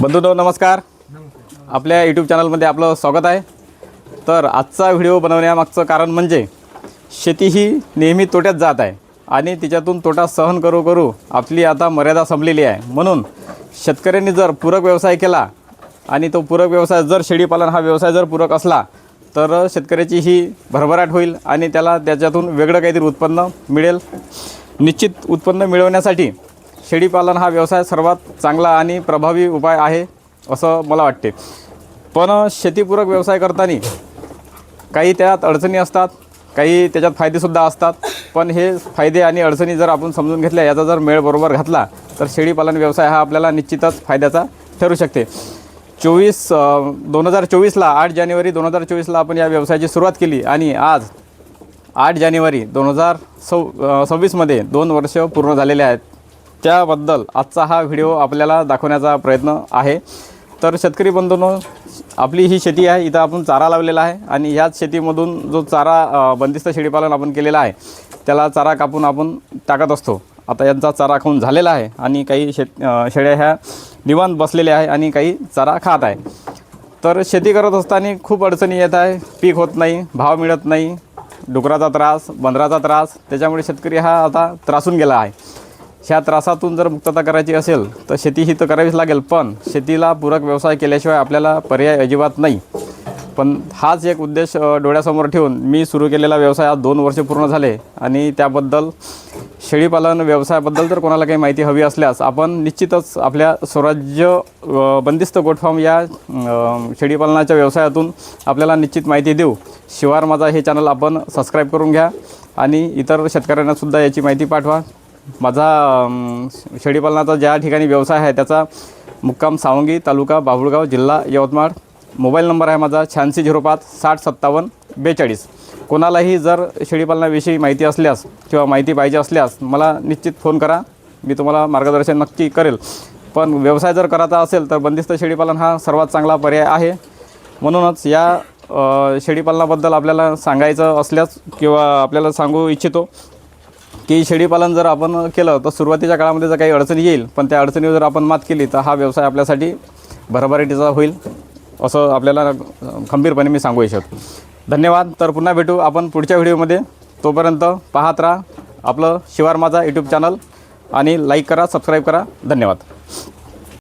बंधूंनो नमस्कार. आपल्या यूट्यूब चॅनलमध्ये आपलं स्वागत आहे. तर आजचा व्हिडिओ बनवण्यामागचं कारण म्हणजे शेती ही नेहमी तोट्यात जात आहे आणि तिच्यातून तोटा सहन करू करू आपली आता मर्यादा संपलेली आहे. म्हणून शेतकऱ्यांनी जर पूरक व्यवसाय केला आणि तो पूरक व्यवसाय जर शेळीपालन हा व्यवसाय जर पूरक असला तर शेतकऱ्याची ही भरभराट होईल आणि त्याला त्याच्यातून वेगळं काहीतरी उत्पन्न मिळेल. निश्चित उत्पन्न मिळवण्यासाठी शेळीपालन हा व्यवसाय सर्वात चांगला आणि प्रभावी उपाय आहे असं मला वाटते. पण शेतीपूरक व्यवसाय करताना काही त्यात अडचणी असतात काही त्याच्यात फायदेसुद्धा असतात. पण हे फायदे आणि अडचणी जर आपण समजून घेतल्या याचा जर मेळ बरोबर घातला तर शेळीपालन व्यवसाय हा आपल्याला निश्चितच फायद्याचा ठरू शकते. चोवीस दोन हजार चोवीसला आठ जानेवारी दोन हजार चोवीसला आपण या व्यवसायाची सुरुवात केली आणि आज आठ जानेवारी दोन हजार सव सव्वीसमध्ये दोन वर्ष पूर्ण झालेले आहेत. त्याबद्दल आजचा हा व्हिडिओ आपल्याला दाखवण्याचा प्रयत्न आहे. तर शेतकरी बंधूंनो आपली ही शेती आहे इथं आपण चारा लावलेला आहे आणि ह्याच शेतीमधून जो चारा बंदिस्त शेळीपालन आपण केलेला आहे त्याला चारा कापून आपण टाकत असतो. आता यांचा चारा खाऊन झालेला आहे आणि काही शेत शेळ्या ह्या निवांत बसलेल्या आहे आणि काही चारा खात आहे. तर शेती करत असताना खूप अडचणी येत आहे पीक होत नाही भाव मिळत नाही डुकराचा त्रास बंदराचा त्रास त्याच्यामुळे शेतकरी हा आता त्रासून गेला आहे. ह्या त्रासातून जर मुक्तता करायची असेल तर शेती ही तर करावीच लागेल पण शेतीला पूरक व्यवसाय केल्याशिवाय आपल्याला पर्याय अजिबात नाही. पण हाच एक उद्देश डोळ्यासमोर ठेवून मी सुरू केलेला व्यवसाय आज दोन वर्ष पूर्ण झाले आणि त्याबद्दल शेळीपालन व्यवसायाबद्दल जर कोणाला काही माहिती हवी असल्यास आपण निश्चितच आपल्या स्वराज्य बंदिस्त गोटफार्म या शेळीपालनाच्या व्यवसायातून आपल्याला निश्चित माहिती देऊ. शिवार माझा हे चॅनल आपण सबस्क्राईब करून घ्या आणि इतर शेतकऱ्यांनासुद्धा याची माहिती पाठवा. माझा शेळीपालनाचा ज्या ठिकाणी व्यवसाय आहे त्याचा मुक्काम सावंगी तालुका बाभुळगाव जिल्हा यवतमाळ. मोबाईल नंबर आहे माझा शहाऐंशी झिरो पाच साठ सत्तावन्न बेचाळीस. कोणालाही जर शेळीपालनाविषयी माहिती असल्यास किंवा माहिती पाहिजे असल्यास मला निश्चित फोन करा. मी तुम्हाला मार्गदर्शन नक्की करेल. पण व्यवसाय जर करायचा असेल तर बंदिस्त शेळीपालन हा सर्वात चांगला पर्याय आहे. म्हणूनच या शेळीपालनाबद्दल आपल्याला सांगायचं असल्यास किंवा आपल्याला सांगू इच्छितो की शेळीपालन जर आपण केलं तर सुरुवातीच्या काळामध्ये जर काही अडचणी येईल पण त्या अडचणीवर जर आपण मात केली तर हा व्यवसाय आपल्यासाठी भरभराटीचा होईल असं आपल्याला खंबीरपणे मी सांगू इच्छितो. धन्यवाद. तर पुन्हा भेटू आपण पुढच्या व्हिडिओमध्ये. तोपर्यंत पाहत राहा आपलं शिवार माझा यूट्यूब चॅनल आणि लाईक करा सबस्क्राईब करा. धन्यवाद.